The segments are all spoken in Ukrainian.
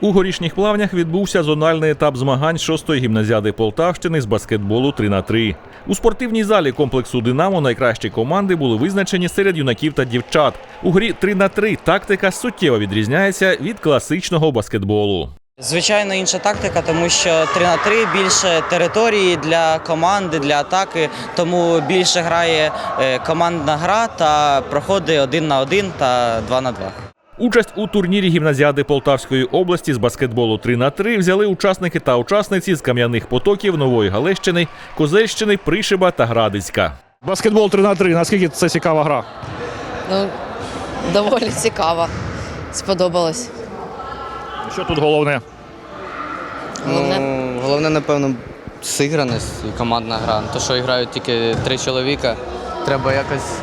У горішніх плавнях відбувся зональний етап змагань шостої гімназіади Полтавщини з баскетболу 3 на 3 У спортивній залі комплексу Динамо найкращі команди були визначені серед юнаків та дівчат. У грі 3 на 3 тактика суттєво відрізняється від класичного баскетболу. Звичайно, інша тактика, тому що 3 на 3 більше території для команди, для атаки, тому більше грає е, командна гра та проходить один на один та два на два. Участь у турнірі гімназіади Полтавської області з баскетболу 3 на 3 взяли учасники та учасниці з кам'яних потоків Нової Галещини, Козельщини, Пришиба та Градицька. Баскетбол 3 на 3 наскільки це цікава гра? Ну, доволі цікаво. Сподобалось. Що тут головне? Головне, Ну, головне, напевно, зіграність і командна гра. То, що грають тільки три чоловіка, треба якось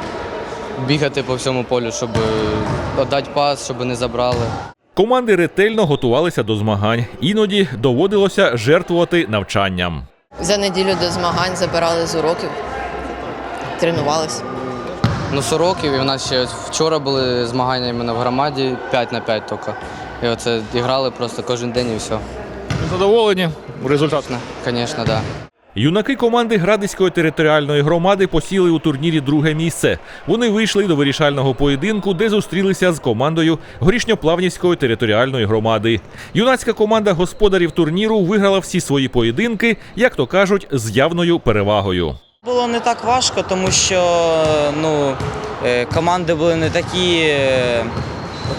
бігати по всьому полю, щоб віддати пас, щоб не забрали. Команди ретельно готувалися до змагань. Іноді доводилося жертвувати навчанням. за неділю до змагань забирали з уроків, тренувалися. Ну, 40 років, і в нас ще вчора були змагання іменно в громаді 5 на 5 тільки. І оце і грали просто кожен день і все. Задоволені? Результат. Звісно, так. Да. Юнаки команди Градицької територіальної громади посіли у турнірі друге місце. Вони вийшли до вирішального поєдинку, де зустрілися з командою Горішньоплавнівської територіальної громади. Юнацька команда господарів турніру виграла всі свої поєдинки, як то кажуть, з явною перевагою. Було не так важко, тому що ну, е, команди були не такі.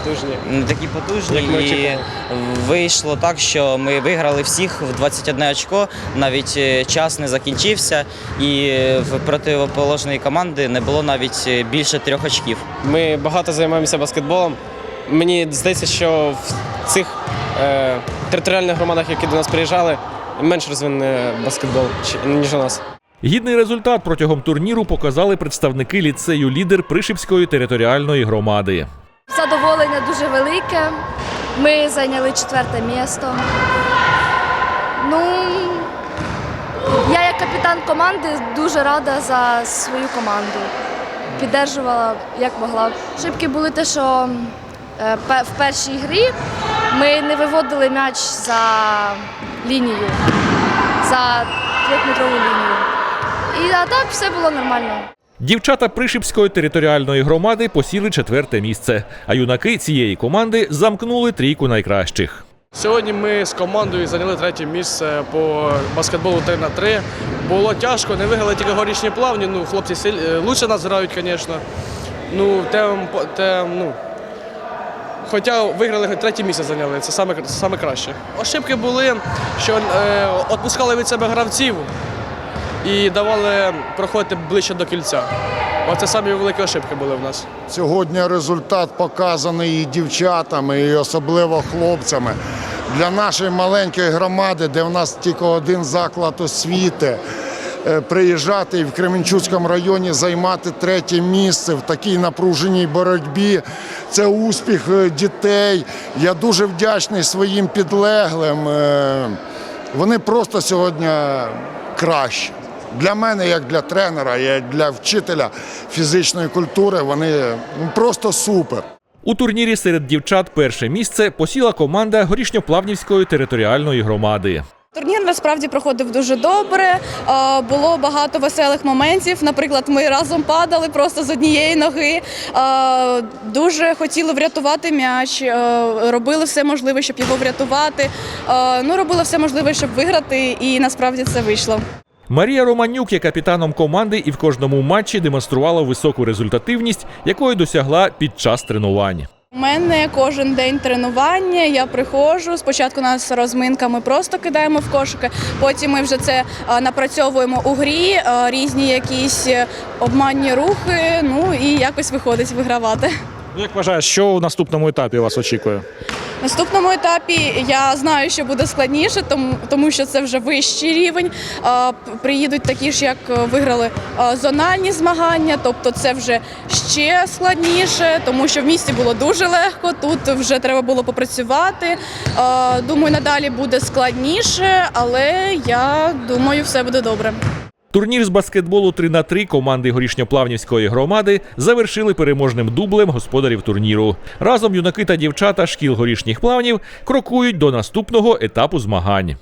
Е, Не такі потужні, Як ми і вийшло так, що ми виграли всіх в 21 очко. Навіть е, час не закінчився, і е, в противоположної команди не було навіть е, більше трьох очків. Ми багато займаємося баскетболом. Мені здається, що в цих е, територіальних громадах, які до нас приїжджали, менш розвинений баскетбол, ніж у нас. Гідний результат протягом турніру показали представники ліцею лідер Пришипської територіальної громади. Задоволення дуже велике. Ми зайняли четверте місто. Ну, я як капітан команди дуже рада за свою команду. Піддержувала як могла. Шибки були те, що е, в першій грі ми не виводили м'яч за лінію, за трьохметрову лінію. І а так все було нормально. Дівчата Пришипської територіальної громади посіли четверте місце, а юнаки цієї команди замкнули трійку найкращих. Сьогодні ми з командою зайняли третє місце по баскетболу 3 на 3 Було тяжко, не виграли тільки горішні плавні. Ну, хлопці силь... е, лучше нас грають, звісно. Ну, те, те, ну, хоча виграли третє місце зайняли, це саме, саме краще. Ошибки були, що е, відпускали від себе гравців і давали проходити ближче до кільця. Оце самі великі ошибки були в нас. Сьогодні результат показаний і дівчатами, і особливо хлопцями. Для нашої маленької громади, де в нас тільки один заклад освіти, е, приїжджати і в Кременчуцькому районі займати третє місце в такій напруженій боротьбі. Це успіх е, дітей. Я дуже вдячний своїм підлеглим. Е, Вони просто сьогодні кращі. Для мене, як для тренера, як для вчителя фізичної культури, вони ну, просто супер. У турнірі серед дівчат перше місце посіла команда Горішньоплавнівської територіальної громади. Турнір насправді проходив дуже добре. е, Було багато веселих моментів. Наприклад, ми разом падали просто з однієї ноги. е, Дуже хотіли врятувати м'яч, е, робили все можливе, щоб його врятувати. Ну, робили все можливе, щоб виграти, і насправді це вийшло. Марія Романюк є капітаном команди і в кожному матчі демонструвала високу результативність, якої досягла під час тренувань. У мене кожен день тренування. Я приходжу. Спочатку у нас розминка, ми просто кидаємо в кошики. Потім ми вже це напрацьовуємо у грі, різні якісь е, обманні рухи. Ну і якось виходить вигравати. Як вважаєш, що у наступному етапі вас очікує? Наступному етапі я знаю, що буде складніше, тому, тому що це вже вищий рівень. Приїдуть такі ж, як е, виграли е, зональні змагання, тобто це вже ще складніше, тому що в місті було дуже легко. Тут вже треба було попрацювати. Е, Думаю, надалі буде складніше, але я думаю, все буде добре. Турнір з баскетболу 3 на 3 команди горішньоплавнівської громади завершили переможним дублем господарів турніру. Разом юнаки та дівчата шкіл горішніх плавнів крокують до наступного етапу змагань.